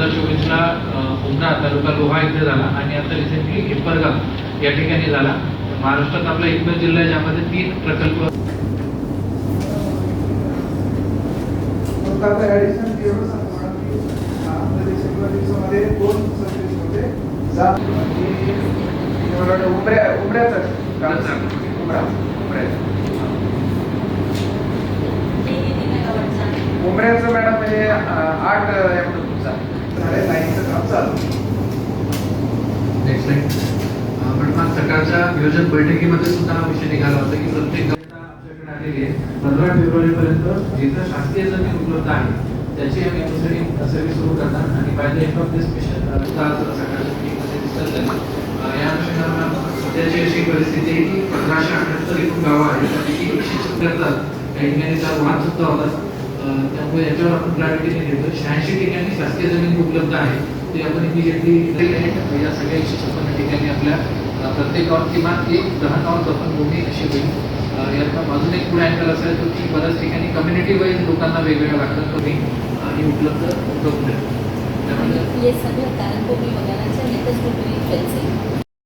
हजार चोवीसला उमरा तालुका लोहा इथे झाला आणि आता रिसेंटली हिप्परगाव या ठिकाणी झाला. महाराष्ट्रात आपला एकमेव जिल्हा आहे ज्यामध्ये तीन प्रकल्प फक्त आता ऍडिशनल एवढं सांगतो मॅडम की आपल्या डिसेंबर दिवसामध्ये दोन सर्व्हिस होते जा आणि मला वाटतं उमऱ्या उमऱ्याचं काम आठ एम तुमचा झाले लाईनचं काम चालू. नेक्स्ट स्लाइड आपण सकाळच्या नियोजन बैठकीमध्ये सुद्धा हा विषय निघाला होता की प्रत्येक आमच्याकडे आलेली आहे. पंधरा फेब्रुवारी पर्यंत जिथं शासकीय जमीन उपलब्ध आहे त्याची आम्ही दुसरी सर्व्हिस सुरू करणार. आणि by the end of this mission सकाळच्या मीटिंगमध्ये डिस्कस झाली. या अनुषंगाने सध्याची अशी परिस्थिती आहे की पंधराशे अठ्याहत्तर एकूण गावं आहेत त्यापैकी एकशे सत्त्याहत्तर काही ठिकाणी त्या वाहन सुद्धा होतात. त्यामुळे याच्यावर आपण प्रायोरिटीने देतो. शहाऐंशी ठिकाणी शासकीय जमीन उपलब्ध आहे. ते आपण इमिजिएटली या सगळ्या एकशे छप्पन्न ठिकाणी आपल्या प्रत्येक गावात किमान एक दहा गाव जपन भूमी अशी होईल. यातला अजून एक पुढे अँगल असेल तर की बऱ्याच ठिकाणी कम्युनिटी वाईज लोकांना वेगवेगळ्या लागतात तुम्ही आणि उपलब्ध उपलब्ध त्यामुळे